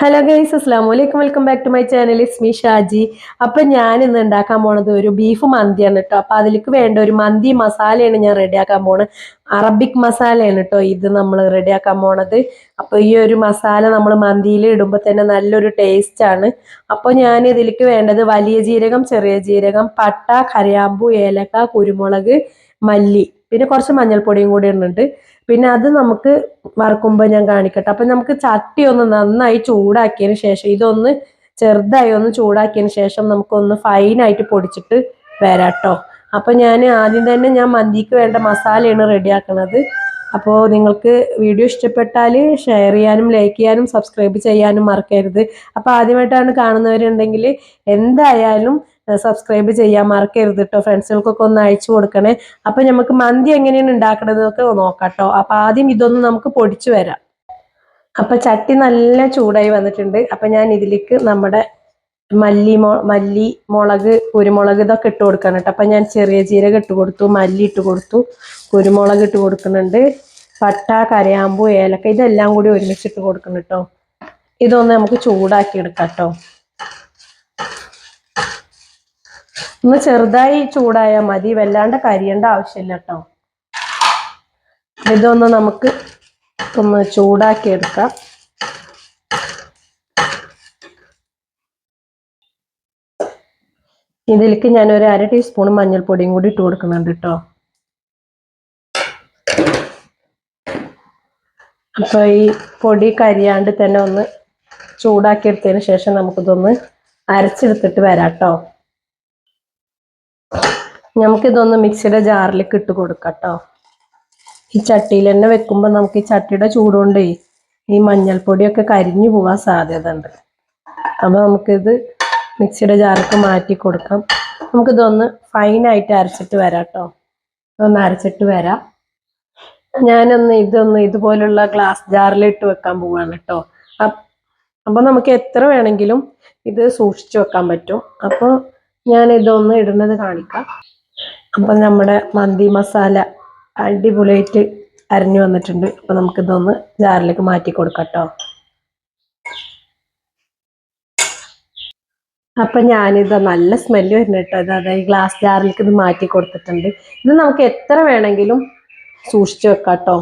Hello guys അസ്ലാം വലൈക്കും welcome back to my channel is me Shaji. അപ്പം ഞാൻ ഇന്ന് ഉണ്ടാക്കാൻ പോണത് ഒരു ബീഫ് മന്തിയാണ് കേട്ടോ അപ്പം അതിലേക്ക് വേണ്ട ഒരു മന്തി മസാലയാണ് ഞാൻ റെഡിയാക്കാൻ പോണത് അറബിക് മസാലയാണ് കേട്ടോ ഇത് നമ്മൾ റെഡിയാക്കാൻ പോണത്. അപ്പോൾ ഈ ഒരു മസാല നമ്മൾ മന്തിയിൽ ഇടുമ്പോൾ തന്നെ നല്ലൊരു ടേസ്റ്റ് ആണ്. അപ്പോൾ ഞാൻ ഇതിലേക്ക് വേണ്ടത് വലിയ ജീരകം ചെറിയ ജീരകം പട്ട കരയാമ്പു ഏലക്ക കുരുമുളക് മല്ലി. പിന്നെ കുറച്ച് മഞ്ഞൾപ്പൊടിയും കൂടി ഇടുന്നുണ്ട്. പിന്നെ അത് നമുക്ക് വറക്കുമ്പോൾ ഞാൻ കാണിക്കട്ടെ. അപ്പം നമുക്ക് ചട്ടി ഒന്ന് നന്നായി ചൂടാക്കിയതിന് ശേഷം ഇതൊന്ന് ചെറുതായി ഒന്ന് ചൂടാക്കിയതിന് ശേഷം നമുക്കൊന്ന് ഫൈനായിട്ട് പൊടിച്ചിട്ട് വരാട്ടോ. അപ്പം ഞാൻ ആദ്യം തന്നെ ഞാൻ മന്തിക്ക് വേണ്ട മസാലയാണ് റെഡിയാക്കണത്. അപ്പോൾ നിങ്ങൾക്ക് വീഡിയോ ഇഷ്ടപ്പെട്ടാൽ ഷെയർ ചെയ്യാനും ലൈക്ക് ചെയ്യാനും സബ്സ്ക്രൈബ് ചെയ്യാനും മറക്കരുത്. അപ്പോൾ ആദ്യമായിട്ടാണ് കാണുന്നവരുണ്ടെങ്കിൽ എന്തായാലും സബ്സ്ക്രൈബ് ചെയ്യാൻ മറക്കരുത് കേട്ടോ ഫ്രണ്ട്സുകൾക്കൊക്കെ ഒന്ന് അയച്ചു കൊടുക്കണേ. അപ്പം നമുക്ക് മന്തി എങ്ങനെയാണ് ഉണ്ടാക്കണതെന്നൊക്കെ നോക്കാട്ടോ അപ്പം ആദ്യം ഇതൊന്ന് നമുക്ക് പൊടിച്ചു വരാം. അപ്പം ചട്ടി നല്ല ചൂടായി വന്നിട്ടുണ്ട്. അപ്പം ഞാൻ ഇതിലേക്ക് നമ്മുടെ മല്ലി മൊ മല്ലി മുളക് കുരുമുളക് ഇതൊക്കെ ഇട്ട് കൊടുക്കണം കേട്ടോ അപ്പം ഞാൻ ചെറിയ ജീരകം ഇട്ട് കൊടുത്തു മല്ലി ഇട്ട് കൊടുത്തു കുരുമുളക് ഇട്ട് കൊടുക്കുന്നുണ്ട് പട്ട കരയാമ്പു ഏലക്ക ഇതെല്ലാം കൂടി ഒരുമിച്ചിട്ട് കൊടുക്കണം കേട്ടോ ഇതൊന്ന് നമുക്ക് ചൂടാക്കി എടുക്കാം കേട്ടോ ഒന്ന് ചെറുതായി ചൂടായാൽ മതി. വല്ലാണ്ട് കരിയേണ്ട ആവശ്യമില്ല കേട്ടോ ഇതൊന്ന് നമുക്ക് ഒന്ന് ചൂടാക്കി എടുക്കാം. ഇതിലേക്ക് ഞാൻ ഒരു അര ടീസ്പൂൺ മഞ്ഞൾപ്പൊടിയും കൂടി ഇട്ട് കൊടുക്കുന്നുണ്ട് കേട്ടോ അപ്പോൾ ഈ പൊടി കരിയാണ്ട് തന്നെ ഒന്ന് ചൂടാക്കി എടുത്തതിന് ശേഷം നമുക്കിതൊന്ന് അരച്ചെടുത്തിട്ട് വരാം കേട്ടോ നമുക്കിതൊന്ന് മിക്സിയുടെ ജാറിലേക്ക് ഇട്ട് കൊടുക്കാം കേട്ടോ ഈ ചട്ടിയിൽ തന്നെ വെക്കുമ്പോൾ നമുക്ക് ഈ ചട്ടിയുടെ ചൂടുകൊണ്ടേ ഈ മഞ്ഞൾപ്പൊടിയൊക്കെ കരിഞ്ഞു പോകാൻ സാധ്യത ഉണ്ട് അപ്പോൾ നമുക്കിത് മിക്സിയുടെ ജാറിലേക്ക് മാറ്റി കൊടുക്കാം. നമുക്കിതൊന്ന് ഫൈനായിട്ട് അരച്ചിട്ട് വരാം കേട്ടോ ഒന്ന് അരച്ചിട്ട് വരാം. ഞാനൊന്ന് ഇതൊന്ന് ഇതുപോലുള്ള ഗ്ലാസ് ജാറിലിട്ട് വെക്കാൻ പോവാണ് കേട്ടോ. അപ്പം നമുക്ക് എത്ര വേണമെങ്കിലും ഇത് സൂക്ഷിച്ചു വെക്കാൻ പറ്റും. അപ്പോൾ ഞാൻ ഇതൊന്ന് ഇടുന്നത് കാണിക്കാം. അപ്പം നമ്മുടെ മന്തി മസാല അടിപൊളിയായിട്ട് അരിഞ്ഞു വന്നിട്ടുണ്ട്. അപ്പം നമുക്കിതൊന്ന് ജാറിലേക്ക് മാറ്റി കൊടുക്കാം കേട്ടോ അപ്പം ഞാനിത് നല്ല സ്മെല്ല് വരുന്നുണ്ട് കേട്ടോ. അതായത് ഗ്ലാസ് ജാറിലേക്ക് ഇത് മാറ്റി കൊടുത്തിട്ടുണ്ട്. ഇത് നമുക്ക് എത്ര വേണമെങ്കിലും സൂക്ഷിച്ചു വെക്കാം കേട്ടോ